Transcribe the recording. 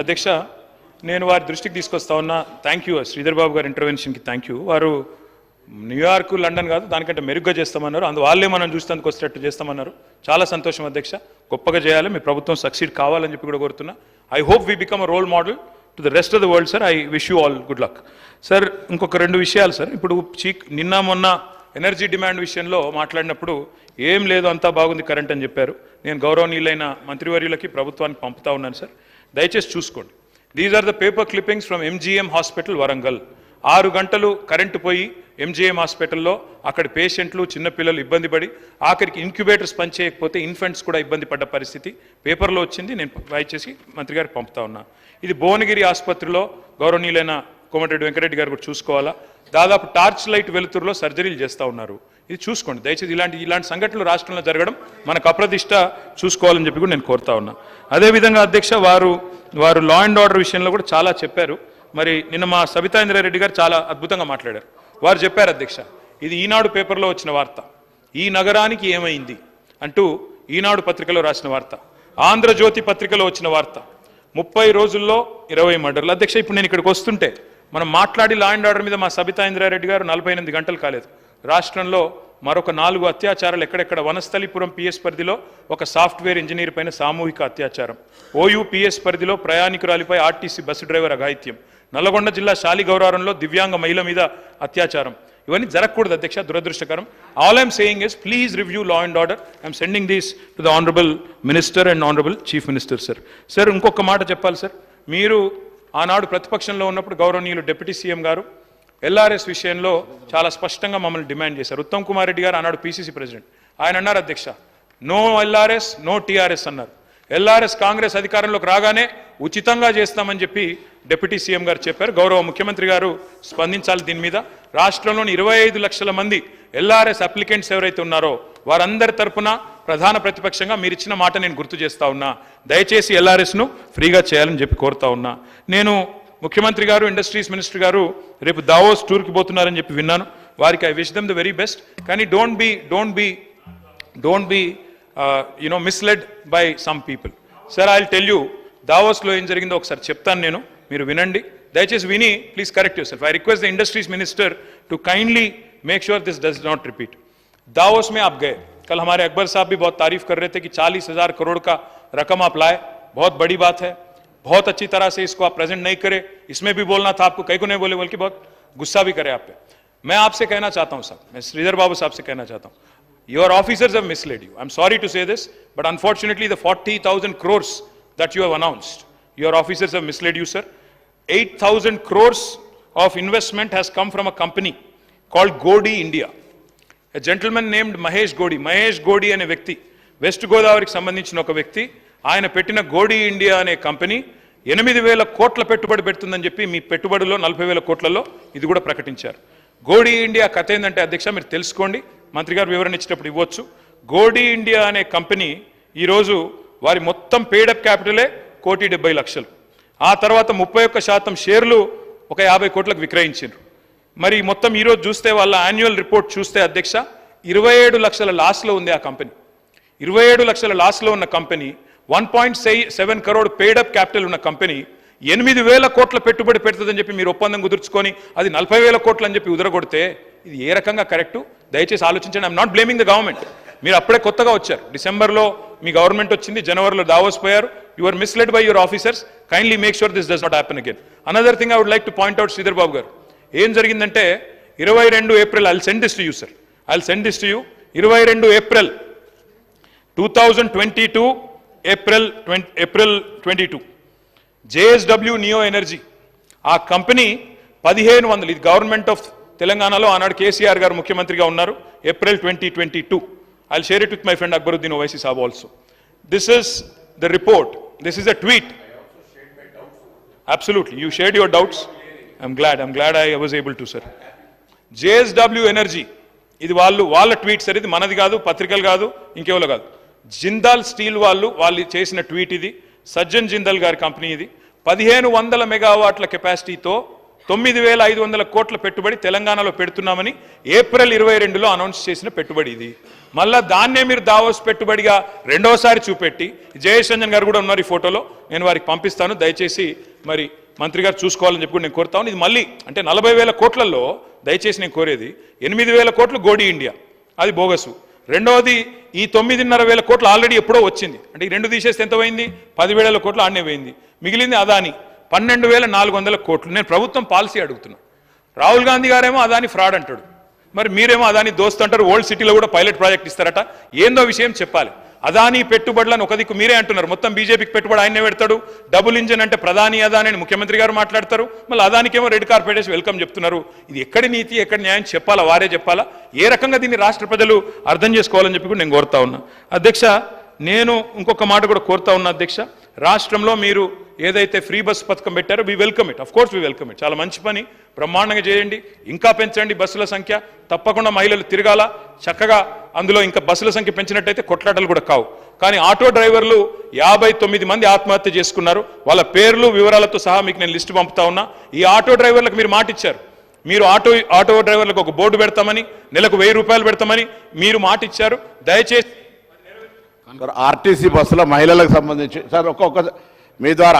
అధ్యక్ష నేను వారి దృష్టికి తీసుకొస్తా ఉన్నా. థ్యాంక్ యూ శ్రీధర్ బాబు గారి ఇంటర్వెన్షన్కి థ్యాంక్ యూ వారు న్యూయార్క్ లండన్ కాదు దానికంటే మెరుగ్గా చేస్తామన్నారు. అందు వాళ్ళే మనం చూసేందుకు వచ్చేటట్టు చేస్తామన్నారు. చాలా సంతోషం అధ్యక్ష. గొప్పగా చేయాలి మీ ప్రభుత్వం సక్సీడ్ కావాలని చెప్పి కూడా కోరుతున్నా. I hope we become a role model to the rest of the world sir I wish you all good luck sir ఇంకొక రెండు విషయాలు సార్ ఇప్పుడు చీక్ నిన్న మొన్న ఎనర్జీ డిమాండ్ విషయంలో మాట్లాడినప్పుడు ఏం లేదు అంతా బాగుంది కరెంట్ అని చెప్పారు. నేను గౌరవనీయులైన మంత్రివర్యులకి ప్రభుత్వానికి పంపుతా ఉన్నాను సార్. దయచేసి చూసుకోండి. These are the paper clippings from MGM hospital Warangal ఆరు గంటలు కరెంటు పోయి ఎంజీఎం హాస్పిటల్లో అక్కడ పేషెంట్లు చిన్నపిల్లలు ఇబ్బంది పడి ఆఖరికి ఇంక్యుబేటర్స్ పనిచేయకపోతే ఇన్ఫెంట్స్ కూడా ఇబ్బంది పడ్డ పరిస్థితి పేపర్లో వచ్చింది. నేను దయచేసి మంత్రి గారికి పంపుతా ఉన్నా. ఇది భువనగిరి ఆసుపత్రిలో గౌరవనీయులైన కోమటిరెడ్డి వెంకరెడ్డి గారు కూడా చూసుకోవాలా? దాదాపు టార్చ్ లైట్ వెలుతురులో సర్జరీలు చేస్తూ ఉన్నారు. ఇది చూసుకోండి. దయచేసి ఇలాంటి ఇలాంటి సంఘటనలు రాష్ట్రంలో జరగడం మనకు అప్రతిష్ట చూసుకోవాలని చెప్పి కూడా నేను కోరుతా ఉన్నా. అదేవిధంగా అధ్యక్ష వారు వారు లా అండ్ ఆర్డర్ విషయంలో కూడా చాలా చెప్పారు. మరి నిన్న మా సబితాంద్రారెడ్డి గారు చాలా అద్భుతంగా మాట్లాడారు. వారు చెప్పారు అధ్యక్ష ఇది ఈనాడు పేపర్లో వచ్చిన వార్త. ఈ నగరానికి ఏమైంది అంటూ ఈనాడు పత్రికలో రాసిన వార్త. ఆంధ్రజ్యోతి పత్రికలో వచ్చిన వార్త. ముప్పై రోజుల్లో ఇరవై మర్డర్లు. అధ్యక్ష ఇప్పుడు నేను ఇక్కడికి వస్తుంటే మనం మాట్లాడి లా అండ్ ఆర్డర్ మీద మా సబితా ఇంద్రారెడ్డి గారు నలభై ఎనిమిది గంటలు కాలేదు. రాష్ట్రంలో మరొక నాలుగు అత్యాచారాలు ఎక్కడెక్కడ? వనస్థలిపురం పిఎస్ పరిధిలో ఒక సాఫ్ట్వేర్ ఇంజనీర్ పైన సామూహిక అత్యాచారం. ఓయూ పిఎస్ పరిధిలో ప్రయాణికురాలిపై ఆర్టీసీ బస్సు డ్రైవర్ అఘాయిత్యం. నల్లగొండ జిల్లా శాలిగౌరారంలో దివ్యాంగ మహిళ మీద అత్యాచారం. ఇవన్నీ జరగకూడదు అధ్యక్ష దురదృష్టకరం. All I'm saying is please review law and order I'm sending these to the honourable minister and honourable chief minister sir sir ఇంకొక మాట చెప్పాలి సార్ మీరు ఆనాడు ప్రతిపక్షంలో ఉన్నప్పుడు గౌరవనీయులు డిప్యూటీ సీఎం గారు ఎల్ఆర్ఎస్ విషయంలో చాలా స్పష్టంగా మమ్మల్ని డిమాండ్ చేశారు. ఉత్తమ్ కుమార్ రెడ్డి గారు ఆనాడు పీసీసీ ప్రెసిడెంట్. ఆయన అన్నారు అధ్యక్ష నో ఎల్ఆర్ఎస్ నో టీఆర్ఎస్ అన్నారు. ఎల్ఆర్ఎస్ కాంగ్రెస్ అధికారంలోకి రాగానే ఉచితంగా చేస్తామని చెప్పి డిప్యూటీ సీఎం గారు చెప్పారు. గౌరవ ముఖ్యమంత్రి గారు స్పందించాలి దీని మీద. రాష్ట్రంలోని ఇరవై ఐదు లక్షల మంది ఎల్ఆర్ఎస్ అప్లికెంట్స్ ఎవరైతే ఉన్నారో వారందరి తరపున ప్రధాన ప్రతిపక్షంగా మీరు ఇచ్చిన మాట నేను గుర్తు చేస్తా ఉన్నా. దయచేసి ఎల్ఆర్ఎస్ను ఫ్రీగా చేయాలని చెప్పి కోరుతా ఉన్నా. నేను ముఖ్యమంత్రి గారు ఇండస్ట్రీస్ మినిస్టర్ గారు రేపు దావోస్ టూర్కి పోతున్నారని చెప్పి విన్నాను. వారికి I wish them the very best. కానీ don't be don't be don't be you know misled by some people. Sir I tell you దావోస్లో ఏం జరిగిందో ఒకసారి చెప్తాను నేను. మీరు వినండి. దయచేసి విని please correct yourself. I request the industries minister to kindly make sure this does not repeat. Davos మే అప్ గే कल हमारे अकबर साहब भी बहुत तारीफ़ कर रहे थे कि चालीस हज़ार करोड़ का रकम आप लाए। बहुत बड़ी बात है। बहुत अच्छी तरह से इसको आप प्रेजेंट नहीं करें। इसमें भी बोलना था, आपको कहीं को नहीं बोले, बल्कि बहुत गुस्सा भी करे आप पे। मैं आपसे कहना चाहता हूँ सर मैं श्रीधर बाबू साहब से कहना चाहता हूँ your officers have misled you I am sorry to say this but unfortunately the forty thousand crores that you have announced your officers have misled you sir eight thousand crores of investment has come from a company called Godi India a named Mahesh Godi Mahesh Godi అనే వ్యక్తి west గోదావరికి సంబంధించిన ఒక వ్యక్తి ఆయన పెట్టిన గోడి India అనే company ఎనిమిది వేల కోట్ల పెట్టుబడి పెడుతుందని చెప్పి మీ పెట్టుబడిలో నలభై వేల కోట్లలో ఇది కూడా ప్రకటించారు. గోడి ఇండియా కథ ఏంటంటే అధ్యక్ష మీరు తెలుసుకోండి. మంత్రి గారు వివరణ ఇచ్చినప్పుడు ఇవ్వచ్చు. గోడి ఇండియా అనే కంపెనీ ఈరోజు వారి మొత్తం పేడప్ క్యాపిటలే కోటి డెబ్బై లక్షలు. ఆ తర్వాత ముప్పై ఒక్క శాతం షేర్లు ఒక యాభై కోట్లకు విక్రయించారు మరి మొత్తం ఈరోజు చూస్తే వాళ్ళ యాన్యువల్ రిపోర్ట్ చూస్తే అధ్యక్ష ఇరవై ఏడు లక్షల లాస్లో ఉంది ఆ కంపెనీ ఇరవై ఏడు లక్షల లాస్లో ఉన్న company one point seven crore paid up capital ఉన్న కంపెనీ ఎనిమిది వేల కోట్ల పెట్టుబడి పెడుతుందని చెప్పి మీరు ఒప్పందం కుదుర్చుకొని అది నలభై వేల కోట్లు అని చెప్పి ఉదరగొడితే ఇది ఏ రకంగా కరెక్టు దయచేసి ఆలోచించండి. I'm not blaming the government మీరు అప్పుడే కొత్తగా వచ్చారు. డిసెంబర్లో మీ గవర్నమెంట్ వచ్చింది జనవరిలో దావోస్ పోయారు. You are misled by your officers kindly make sure this does not happen again another thing I would like to point out Sridhar Babu గారు. ఏం జరిగిందంటే ఇరవై రెండు April I send this to you sir I send this to you ఇరవై రెండు April two thousand twenty two April twenty April twenty two JSW Neo Energy ఆ company పదిహేను వందలు ఇది గవర్నమెంట్ ఆఫ్ తెలంగాణలో ఆనాడు కేసీఆర్ గారు ముఖ్యమంత్రిగా ఉన్నారు April twenty twenty two I share it with my friend Akbaruddin Owaisi saab also this is the report this is a tweet absolutely you shared your doubts I'm glad I'm glad I was able to sir JSW energy ఇది వాళ్ళు వాళ్ళ tweet sir ఇది మనది కాదు పత్రికలు కాదు ఇంకెవరో కాదు. జిందాల్ స్టీల్ వాళ్ళు వాళ్ళు చేసిన ట్వీట్ ఇది సజ్జన్ జిందాల్ గారి కంపెనీ ఇది. పదిహేను వందల మెగావాట్ల కెపాసిటీతో తొమ్మిది వేల ఐదు వందల కోట్ల పెట్టుబడి తెలంగాణలో పెడుతున్నామని ఏప్రిల్ ఇరవై రెండులో అనౌన్స్ చేసిన పెట్టుబడి ఇది. మళ్ళా దాన్నే మీరు దావోస్ పెట్టుబడిగా రెండోసారి చూపెట్టి జయేష్ రంజన్ గారు కూడా ఉన్నారు ఈ ఫోటోలో నేను వారికి పంపిస్తాను. దయచేసి మరి మంత్రి గారు చూసుకోవాలని చెప్పి నేను కోరుతాను ఇది మళ్ళీ అంటే నలభై వేల కోట్లలో దయచేసి నేను కోరేది ఎనిమిది వేల కోట్లు గోడీ ఇండియా. అది బోగసు. రెండవది ఈ తొమ్మిదిన్నర వేల కోట్లు ఆల్రెడీ ఎప్పుడో వచ్చింది. అంటే ఈ రెండు తీసేస్తే ఎంత పోయింది? పదివేల కోట్లు ఆడనే పోయింది. మిగిలింది అదాని. పన్నెండు వేల నాలుగు వందల కోట్లు. నేను ప్రభుత్వం పాలసీ అడుగుతున్నా. రాహుల్ గాంధీ గారేమో అదాని ఫ్రాడ్ అంటాడు. మరి మీరేమో అదాని దోస్త్ అంటారు. ఓల్డ్ సిటీలో కూడా పైలట్ ప్రాజెక్ట్ ఇస్తారట. ఏందో విషయం చెప్పాలి. అదాని పెట్టుబడులను ఒక దిక్కు మీరే అంటున్నారు. మొత్తం బీజేపీకి పెట్టుబడి ఆయనే పెడతాడు. డబుల్ ఇంజన్ అంటే ప్రధాని అదాని అని ముఖ్యమంత్రి గారు మాట్లాడతారు. మళ్ళీ అదానికేమో రెడ్ కార్పెట్ వేసి వెల్కమ్ చెప్తున్నారు. ఇది ఎక్కడి నీతి ఎక్కడి న్యాయం చెప్పాలా వారే చెప్పాలా? ఏ రకంగా దీన్ని రాష్ట్ర ప్రజలు అర్థం చేసుకోవాలని చెప్పి కూడా నేను కోరుతా ఉన్నా. అధ్యక్ష నేను ఇంకొక మాట కూడా కోరుతా ఉన్నా అధ్యక్ష. రాష్ట్రంలో మీరు ఏదైతే ఫ్రీ బస్ పథకం పెట్టారో we welcome it of course we welcome it చాలా మంచి పని. బ్రహ్మాండంగా చేయండి. ఇంకా పెంచండి బస్సుల సంఖ్య. తప్పకుండా మహిళలు తిరగాల. చక్కగా అందులో ఇంకా బస్సుల సంఖ్య పెంచినట్టయితే కొట్లాటలు కూడా కావు. కానీ ఆటో డ్రైవర్లు యాభై తొమ్మిది మంది ఆత్మహత్య చేసుకున్నారు. వాళ్ళ పేర్లు వివరాలతో సహా మీకు నేను లిస్టు పంపుతా ఉన్నా. ఈ ఆటో డ్రైవర్లకు మీరు మాట ఇచ్చారు. మీరు ఆటో ఆటో డ్రైవర్లకు ఒక బోర్డు పెడతామని నెలకు వెయ్యి రూపాయలు పెడతామని మీరు మాట ఇచ్చారు. దయచేసి ఆర్టీసీ బస్సులో మహిళలకు సంబంధించి సార్ ఒక్కొక్క మీ ద్వారా